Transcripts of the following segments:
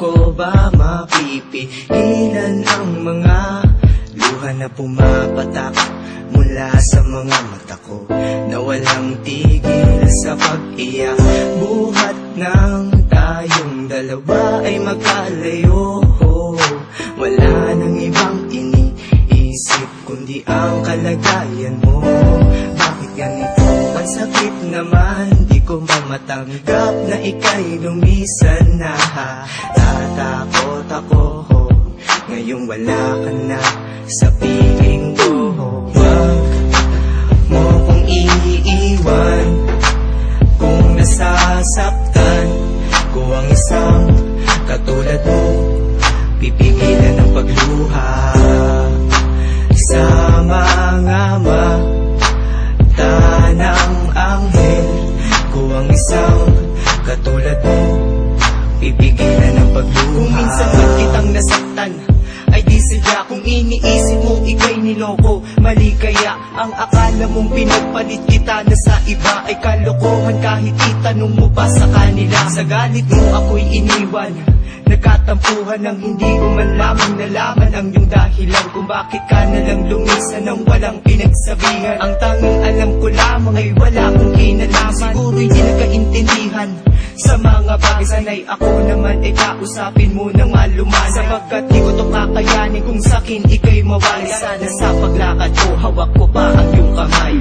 mo ba mapipigilan ang mga luha na pumapatak mula sa mga mata ko na walang tigil sa pag-iyak? Buhat ng tayong dalawa ay magkalayo. Wala nang ibang iniisip kundi ang kalagayan mo. Bakit ganito ang sakit naman? Di ko mamatanggap na ika'y lumisan na tatakot ako ngayong wala ka na sa piling ko Wag mo kong iiwan Kung nasasaktan ko ang isang katulad mo. Pipigilan ang pagluha nasaktan. Ay di sadya kung iniisip mo ikay niloko. Mali kaya ang akala mong pinagpalit kita na sa iba. Ay kalokohan kahit itanong mo pa sa kanila. Sa galit mo ako'y iniwan. Nagkatampuhan ng hindi ko man lamang nalaman ang iyong dahilan Kung bakit ka na lang lumisan ng walang pinagsabihan. Ang tanging alam ko lamang ay wala kong kinalaman. Siguro'y di nagkaintindihan sa mga bagay sanay ako naman ay kausapin mo ng maluman Sapagkat di ko to kakayanin kung sakin ikay mawali Sana sa paglakad ko hawak ko pa ang iyong kamay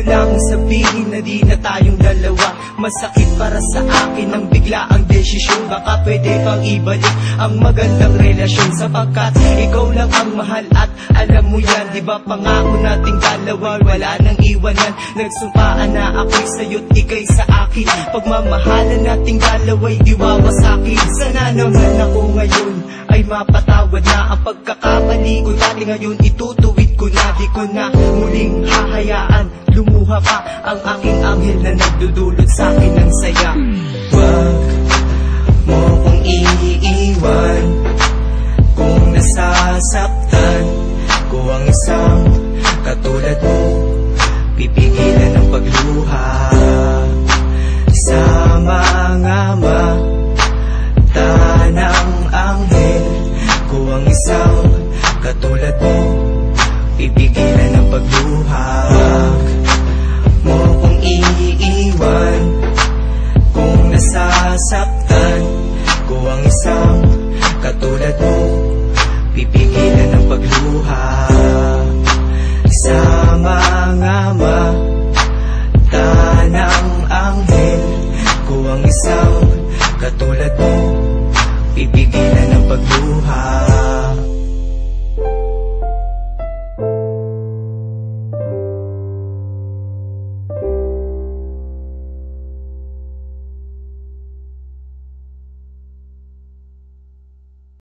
mo lang sabihin na di na tayong dalawa. Masakit para sa akin ang bigla ang desisyon. Baka pwede pang ibalik ang magandang relasyon. Sapagkat ikaw lang ang mahal at alam mo yan. Di ba pangako nating dalawa wala nang iwanan. Nagsumpaan na ako'y sa'yo't ikay sa akin. Pagmamahalan nating dalawa'y di wawasakin Sana naman ako ngayon ay mapatawad na ang pagkakamali ko. Dati ngayon itutuwid ko na. Di ko na muling hahayaan Lumuha pa ang aking anghel na nagdudulot sa akin ng saya. Wag mo kong iiwan Kung nasasaktan ko ang isang katulad mo. Pipigilan ang pagluha Sa mga mata ng anghel. Ko ang isang katulad mo Pipigilan ang pagluha